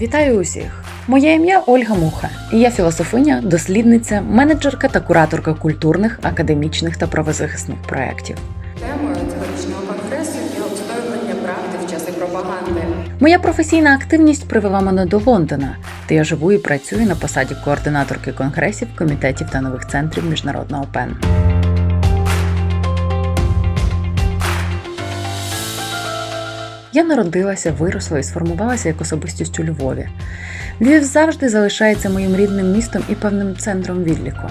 Вітаю усіх! Моє ім'я Ольга Муха, і я філософиня, дослідниця, менеджерка та кураторка культурних, академічних та правозахисних проєктів. Темою цьогорічного конгресу є обстоювання правди в часи пропаганди. Моя професійна активність привела мене до Лондона, де я живу і працюю на посаді координаторки конгресів, комітетів та нових центрів міжнародного ПЕН. Я народилася, виросла і сформувалася як особистість у Львові. Львів завжди залишається моїм рідним містом і певним центром відліку.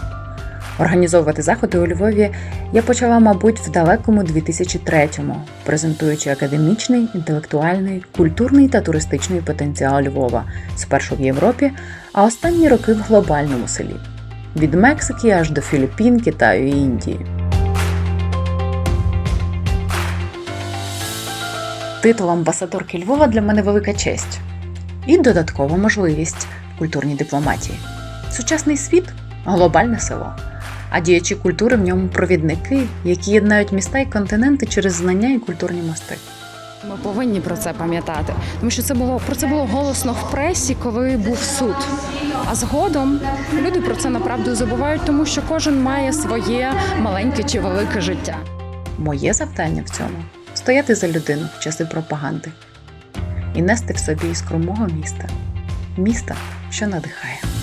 Організовувати заходи у Львові я почала, мабуть, в далекому 2003-му, презентуючи академічний, інтелектуальний, культурний та туристичний потенціал Львова спершу в Європі, а останні роки в глобальному селі від Мексики аж до Філіппін, Китаю і Індії. Титул амбасадорки Львова для мене велика честь і додаткова можливість в культурній дипломатії. Сучасний світ глобальне село, а діячі культури в ньому провідники, які єднають міста і континенти через знання і культурні мости. Ми повинні про це пам'ятати, тому що це було про це було голосно в пресі, коли був суд. А згодом люди про це направду забувають, тому що кожен має своє маленьке чи велике життя. Моє завдання в цьому стояти за людину в часи пропаганди і нести в собі іскру мого міста, міста, що надихає.